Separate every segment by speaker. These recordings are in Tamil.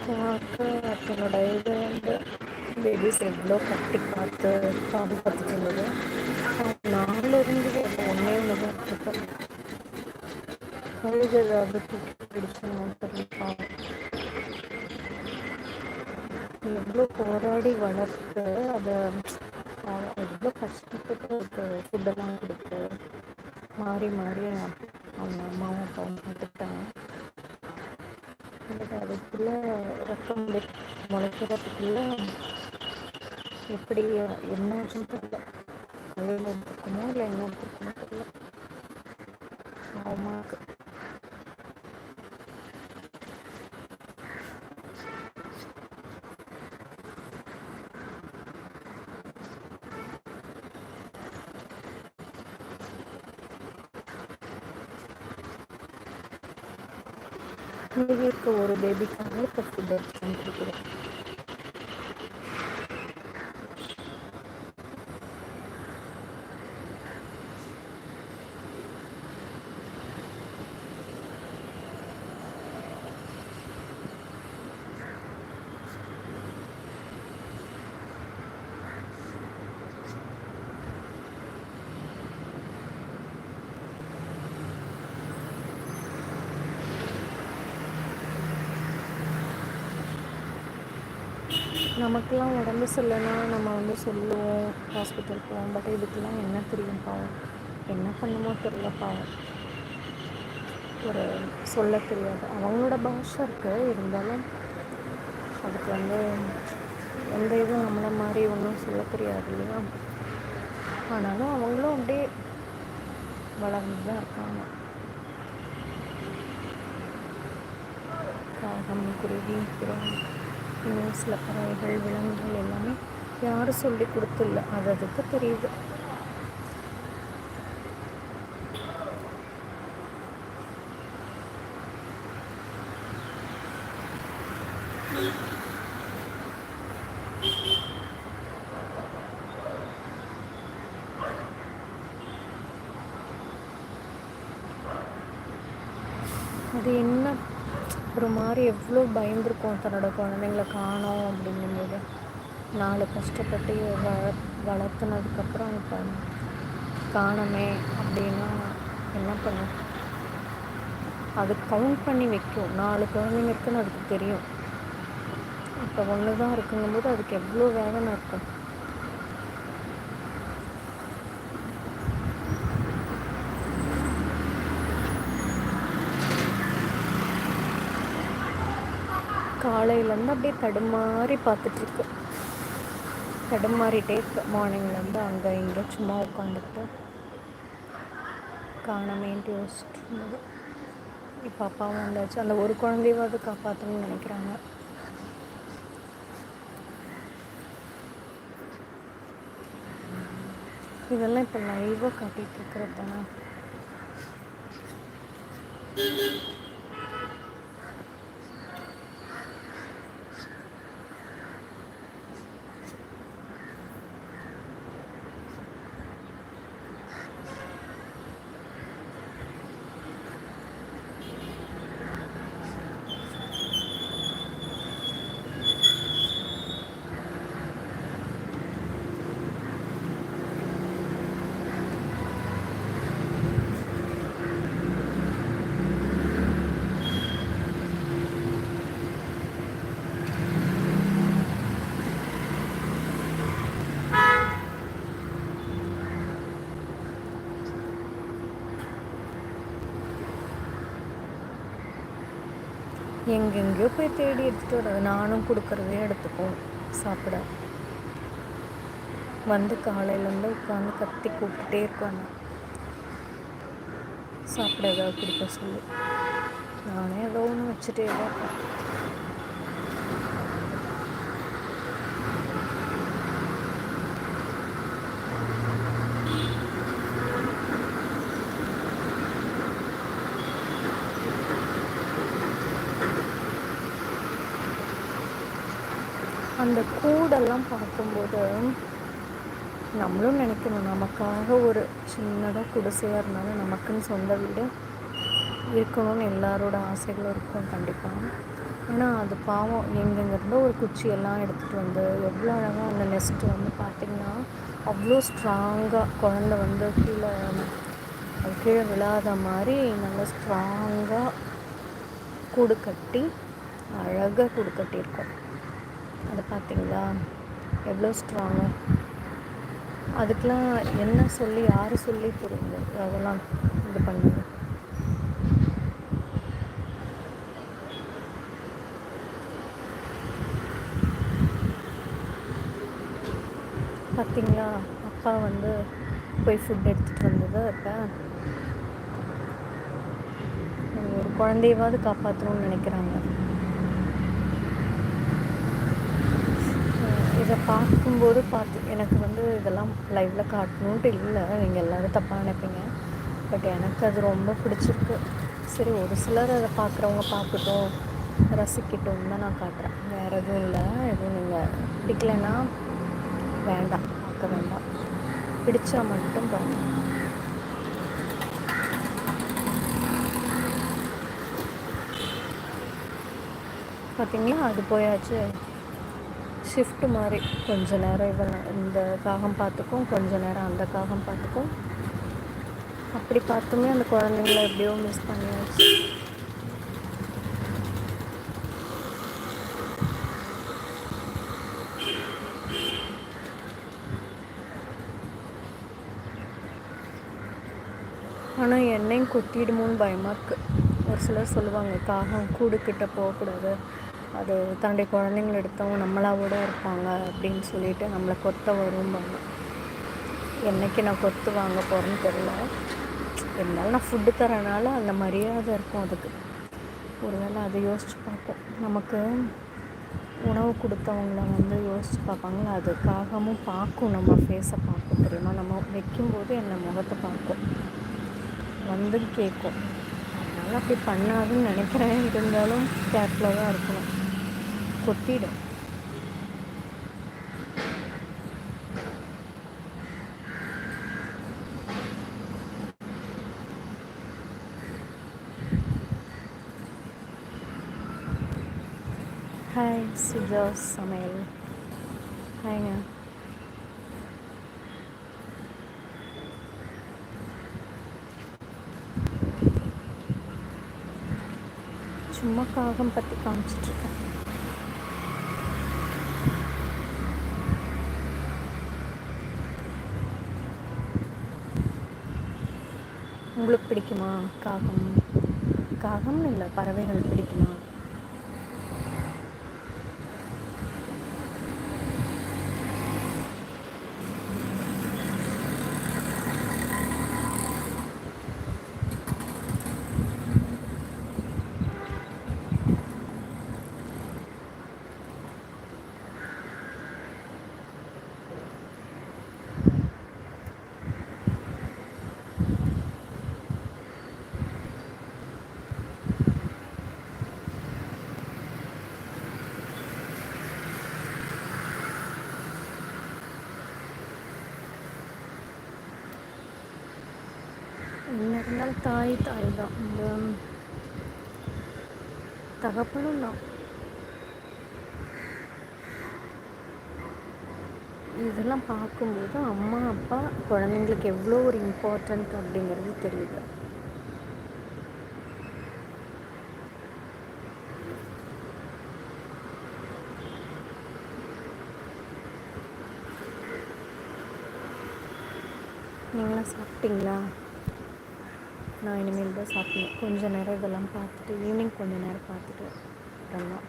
Speaker 1: பாக்க தன்னோட இது வந்து பேபிஸ் எவ்வளோ கட்டி பார்த்து பாடு பத்துட்டு இருந்தது நாலு இருந்தது அப்போ ஒன்றே ஒன்று தான் இருக்கு கழுகு ஏதாவது தூக்கி பிடிச்சணும் தெரியல. எவ்வளோ போராடி வளர்த்து அதை எவ்வளோ கஷ்டப்பட்டு ஃபுட்டெல்லாம் கொடுத்து மாறி மாறி அவங்க அம்மாவும் அப்பாவும் பார்த்துக்கிட்டாங்க அதுக்குள்ளே ரத்தம் முளை முளைக்கிறதுக்குள்ள எப்படி என்னாச்சுன்னு தெரியல கல்யாணம் எடுத்துருக்குமோ இல்லை என்ன எடுத்துருக்குமோ தெரியல. பாவமாக இருக்கு மீதி இருக்க ஒரு பேபிக்காக இப்போ ஃபுட் எடுத்து நமக்கெலாம் உடம்பு சரியில்லைன்னா நம்ம வந்து சொல்லுவோம் ஹாஸ்பிட்டல் போவோம். பட் இதுக்கெல்லாம் என்ன தெரியும் பாவம்? என்ன பண்ணுமோ தெரியல பாவம். ஒரு சொல்ல தெரியாது. அவங்களோட பாஷை இருக்குது இருந்தாலும் அதுக்கு வந்து எந்த இதுவும் நம்மளை மாதிரி ஒன்றும் சொல்ல தெரியாது இல்லையா? ஆனாலும் அவங்களும் அப்படியே வளர்ந்து தான் இருக்காங்க. காகம் குருவி புறம் இன்னும் சில பறவைகள் விலங்குகள் எல்லாமே யாரும் சொல்லி கொடுத்துல அது அதுக்கு தெரியுது. அது என்ன ஒரு மாதிரி எவ்வளோ பயந்துருக்கோம் தன்னோட குழந்தைங்கள காணோம் அப்படிங்கும்போது. நாலு கஷ்டப்பட்டு வள வளர்த்துனதுக்கப்புறம் இப்போ காணமே அப்படின்னா என்ன பண்ணும் அது கவுண்ட் பண்ணி வைக்கும். நாலு குழந்தைங்க இருக்குன்னு அதுக்கு தெரியும். இப்போ ஒன்று தான் இருக்குங்கும்போது அதுக்கு எவ்வளோ வேதனை இருக்கும். காலையிலேருந்து அப்படியே தடுமாறி பார்த்துட்ருக்கு. தடுமாறிட்டே இருக்கு. மார்னிங்லேருந்து அங்கே இங்கே சும்மா உட்காந்துட்டு காணமேன்ட்டு யோசிச்சுட்டு இருந்தது இப்போ அப்பாவும் வந்தாச்சு. அந்த ஒரு குழந்தையாவது காப்பாற்றணும்னு நினைக்கிறாங்க. இதெல்லாம் இப்போ லைவாக காட்டிகிட்டு இருக்கிறது தானே. எங்கெங்கேயோ போய் தேடி எடுத்துகிட்டு வர்றது. நானும் கொடுக்குறதே எடுத்துப்போம். சாப்பிட. வந்து காலையிலேருந்து உட்காந்து கத்தி கூப்பிட்டுட்டே இருப்பாங்க சாப்பிட ஏதாவது கொடுக்க சொல்லி. நானே ஏதோ ஒன்று வச்சுட்டே தான் அந்த கூடெல்லாம் பார்க்கும்போது நம்மளும் நினைக்கணும் நமக்காக ஒரு சின்னதாக குடிசையாக இருந்தாலும் நமக்குன்னு சொந்த வீடு இருக்கணும்னு எல்லாரோட ஆசைகளும் இருக்கும் கண்டிப்பாக ஆனால் அது பாவம். எங்கெங்கிருந்தோ ஒரு குச்சியெல்லாம் எடுத்துகிட்டு வந்து எவ்வளோ அழகாக அந்த நெஸ்ட்டு வந்து பார்த்திங்கன்னா அவ்வளோ ஸ்ட்ராங்காக குழந்த வந்து கீழே அது கீழே விழாத மாதிரி நல்லா ஸ்ட்ராங்காக கூடு கட்டி அழகாக கூடு கட்டியிருக்கோம். அதை பார்த்தீங்களா? எவ்வளோ ஸ்ட்ராங்காக அதுக்கெலாம் என்ன சொல்லி யார் சொல்லி புரியுது அதெல்லாம் இது பண்ணுது? பார்த்தீங்களா? அப்பா வந்து போய் ஃபுட் எடுத்துகிட்டு வந்தது அப்போ. ஒரு குழந்தையவாவது காப்பாற்றணும்னு நினைக்கிறாங்க. இதை பார்க்கும்போது பார்த்து எனக்கு வந்து இதெல்லாம் லைவில் காட்டணுன்ட்டு இல்லை. நீங்கள் எல்லோரும் தப்பாக நினைப்பீங்க. பட் எனக்கு அது ரொம்ப பிடிச்சிருக்கு. சரி ஒரு சிலர் அதை பார்க்குறவங்க பார்க்கட்டும் ரசிக்கட்டும் தான் நான் காட்டுறேன். வேறு எதுவும் இல்லை. எதுவும் நீங்கள் பிடிக்கலைன்னா வேண்டாம். பார்க்க வேண்டாம். பிடிச்சா மட்டும் பாருங்கள் பார்த்தீங்களா? அது போயாச்சு. ஷிஃப்ட் மாதிரி கொஞ்ச நேரம் இவன் இந்த காகம் பார்த்துக்கும் கொஞ்ச நேரம் அந்த காகம் பார்த்துக்கும். அப்படி பார்த்துமே அந்த குழந்தைங்கள எப்படியோ மிஸ் பண்ணியாச்சு. ஆனால் என்னையும் கொத்திடுமோன்னு பயமாக இருக்குது ஒரு சிலர் சொல்லுவாங்க காகம் கூடு கிட்ட போகக்கூடாது. அது தன்னுடைய குழந்தைங்கள எடுத்தவங்க நம்மளாவோட இருப்பாங்க அப்படின்னு சொல்லிட்டு நம்மளை கொத்த வரும்பாங்க. என்றைக்கு நான் கொத்து வாங்க போகிறேன்னு தெரில இருந்தாலும் நான் ஃபுட்டு தரனால அந்த மரியாதை இருக்கும் அதுக்கு. ஒருவேளை அதை யோசித்து பார்ப்போம். நமக்கு உணவு கொடுத்தவங்கள வந்து யோசித்து பார்ப்பாங்களா அதுக்காகவும் பார்க்கும் நம்ம ஃபேஸை பார்க்கும் தெரியுமா? நம்ம வைக்கும்போது என்னை முகத்தை பார்க்கும். வந்து கேட்கும். அதனால் அப்படி பண்ணாதுன்னு நினைக்கிறேன். இருந்தாலும் கேர்ஃபுல்லாக தான் இருக்கணும். கொட்டிடும் ஹாய் சுஜா சமையல் ஹாய்ங்க சும்மா காகம் பற்றி காமிச்சிட்ருக்கேன் உங்களுக்கு பிடிக்குமா? காகம். காகம்னு இல்லை பறவைகள் பிடிக்குமா? என்ன இருந்தாலும் தாய் தாய் தான் இந்த தகப்பனும் தான். இதெல்லாம் பார்க்கும்போது அம்மா அப்பா குழந்தைங்களுக்கு எவ்வளோ ஒரு இம்பார்ட்டண்ட் அப்படிங்கிறது தெரியுது. நீங்களாம் சாப்பிட்டீங்களா? நான் இனிமேல் தான் சாப்பிடணும் கொஞ்சம் நேரம் இதெல்லாம் பார்த்துட்டு ஈவினிங் கொஞ்சம் நேரம் பார்த்துட்டு அப்புறம்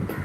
Speaker 1: you.